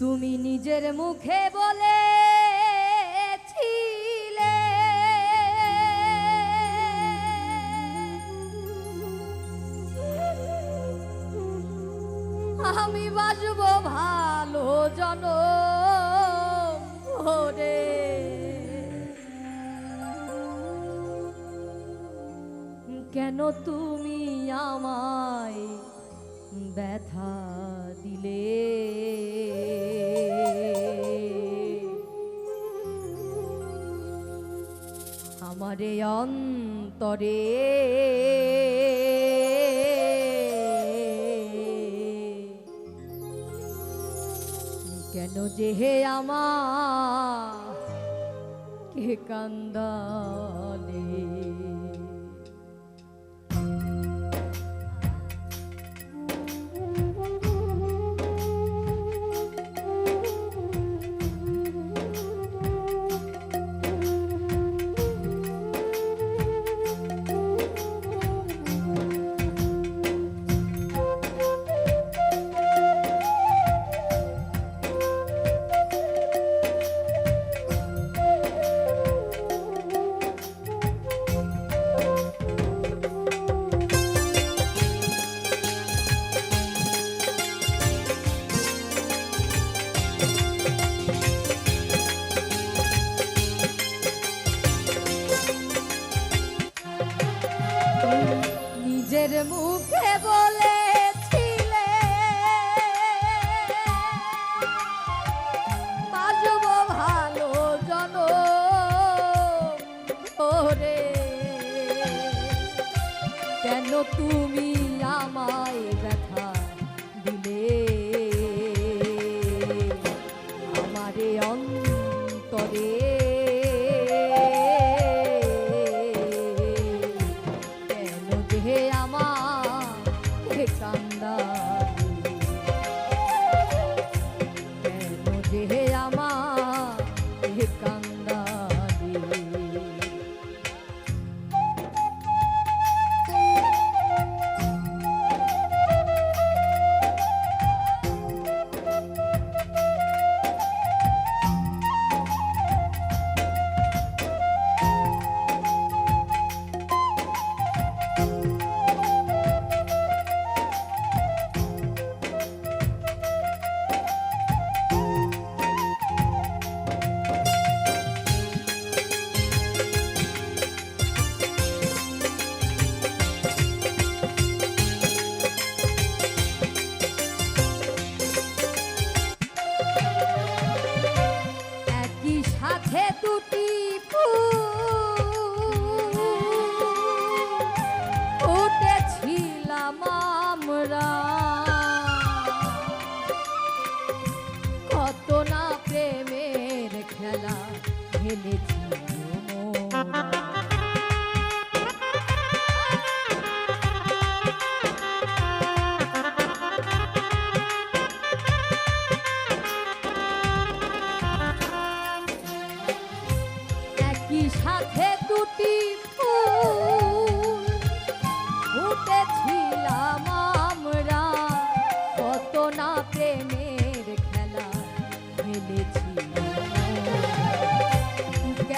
তুমি নিজের মুখে বলেছিলে। আমি বাসব ভালো জন ভরে কেন তুমি আমায় ব্যথা আমারে অন্তরে। কেন যে হে আমার কে কান্দালে তুমি আমায় ব্যথা দিলে। আমারে অন্তরে কেন যে আমার কান্দা কেন যে আমার সাথে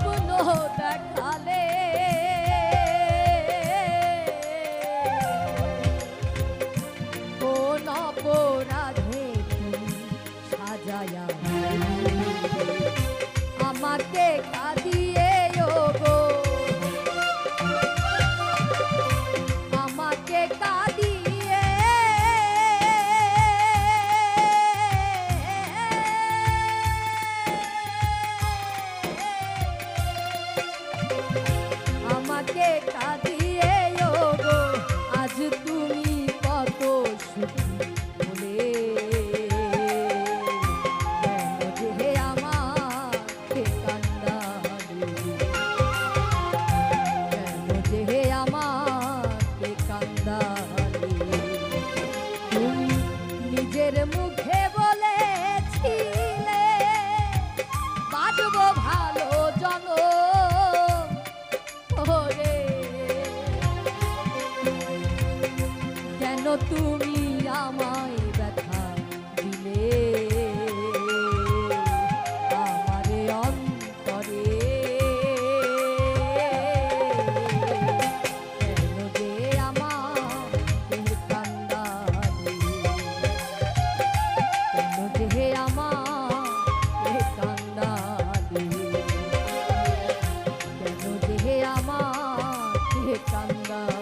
স্বপ্ন দেখালে। কোন অপরাধে সাজায়া আমাকে আমাকে কাঁদিয়ে তুমি আমায় ব্যথা দিলে? আমারে অন্তরে কেন যে আমাকে কান্দালে কেন যে আমাকে কান্দালে কেন যে আমাকে কান্দালে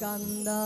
কান্দা